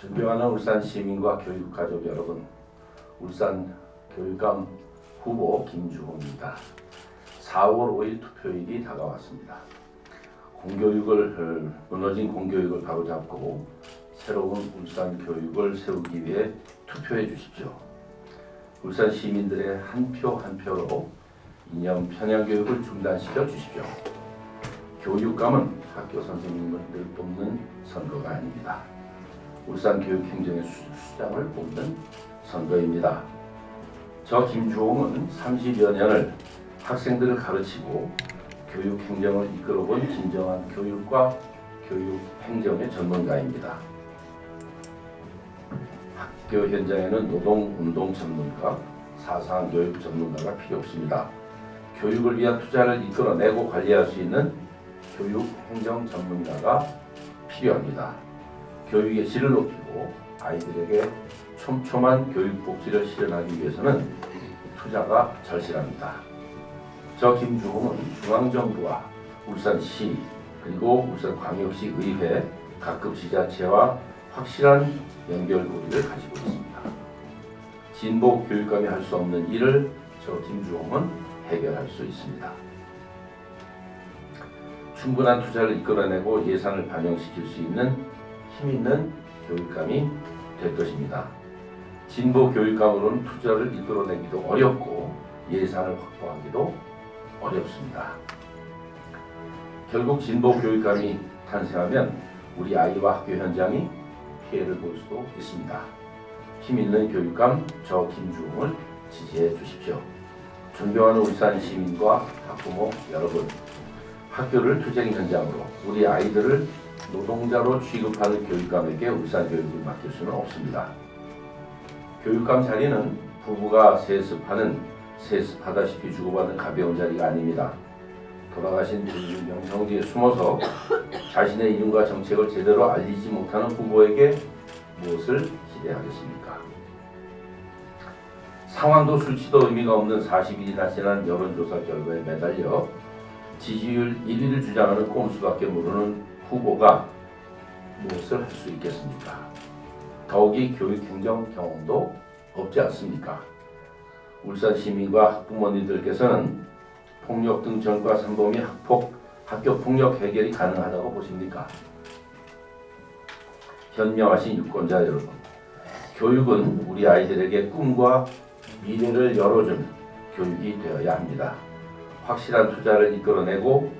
존경하는 울산 시민과 교육 가족 여러분, 울산 교육감 후보 김주호입니다. 4월 5일 투표일이 다가왔습니다. 공교육을 어, 무너진 공교육을 바로잡고 새로운 울산 교육을 세우기 위해 투표해 주십시오. 울산 시민들의 한 표한 표로 이념 편향 교육을 중단시켜 주십시오. 교육감은 학교 선생님을 뽑는 선거가 아닙니다. 울산 교육행정의 수- 수장을 뽑는 선거입니다. 저 김주홍은 30여 년을 학생들을 가르치고 교육행정을 이끌어본 진정한 교육과 교육행정의 전문가입니다. 학교 현장에는 노동운동 전문가, 사상교육 전문가가 필요 없습니다. 교육을 위한 투자를 이끌어내고 관리할 수 있는 교육행정 전문가가 필요합니다. 교육의 질을 높이고 아이들에게 촘촘한 교육 복지를 실현하기 위해서는 투자가 절실합니다. 저 김주홍은 중앙정부와 울산시 그리고 울산광역시 의회 각급 지자체와 확실한 연결고리를 가지고 있습니다. 진보 교육감이 할 수 없는 일을 저 김주홍은 해결할 수 있습니다. 충분한 투자를 이끌어내고 예산을 반영시킬 수 있는 힘 있는 교육감이 될 것입니다. 진보 교육감으로는 투자를 이끌어내기도 어렵고 예산을 확보하기도 어렵습니다. 결국 진보 교육감이 탄생하면 우리 아이와 학교 현장이 피해를 볼 수도 있습니다. 힘 있는 교육감 저 김주홍을 지지해 주십시오. 존경하는 울산 시민과 학부모 여러분, 학교를 투쟁 현장으로 우리 아이들을 노동자로 취급하는 교육감에게 울산 교육을 맡길 수는 없습니다. 교육감 자리는 부부가 세습하는 세습하다시피 주고받는 가벼운 자리가 아닙니다. 돌아가신 부인 명성 뒤에 숨어서 자신의 이름과 정책을 제대로 알리지 못하는 후보에게 무엇을 기대하겠습니까? 상황도 수치도 의미가 없는 40일이나 지난 여론조사 결과에 매달려 지지율 1위를 주장하는 꼼수밖에 모르는 후보가 무엇을 할 수 있겠습니까? 더욱이 교육 행정 경험도 없지 않습니까? 울산 시민과 학부모님들께서는 폭력 등 전과 산범위 학폭, 학교 폭력 해결이 가능하다고 보십니까? 현명하신 유권자 여러분, 교육은 우리 아이들에게 꿈과 미래를 열어준 교육이 되어야 합니다. 확실한 투자를 이끌어내고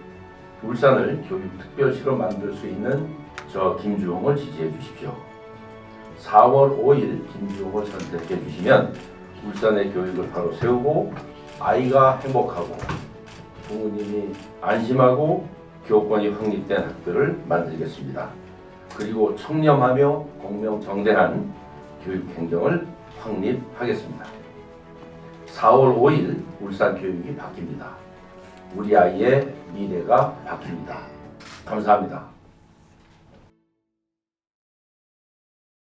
울산을 교육특별시로 만들 수 있는 저 김주홍을 지지해 주십시오. 4월 5일 김주홍을 선택해 주시면 울산의 교육을 바로 세우고 아이가 행복하고 부모님이 안심하고 교권이 확립된 학교를 만들겠습니다. 그리고 청렴하며 공명정대한 교육행정을 확립하겠습니다. 4월 5일 울산 교육이 바뀝니다. 우리 아이의 미래가 바뀝니다. 감사합니다.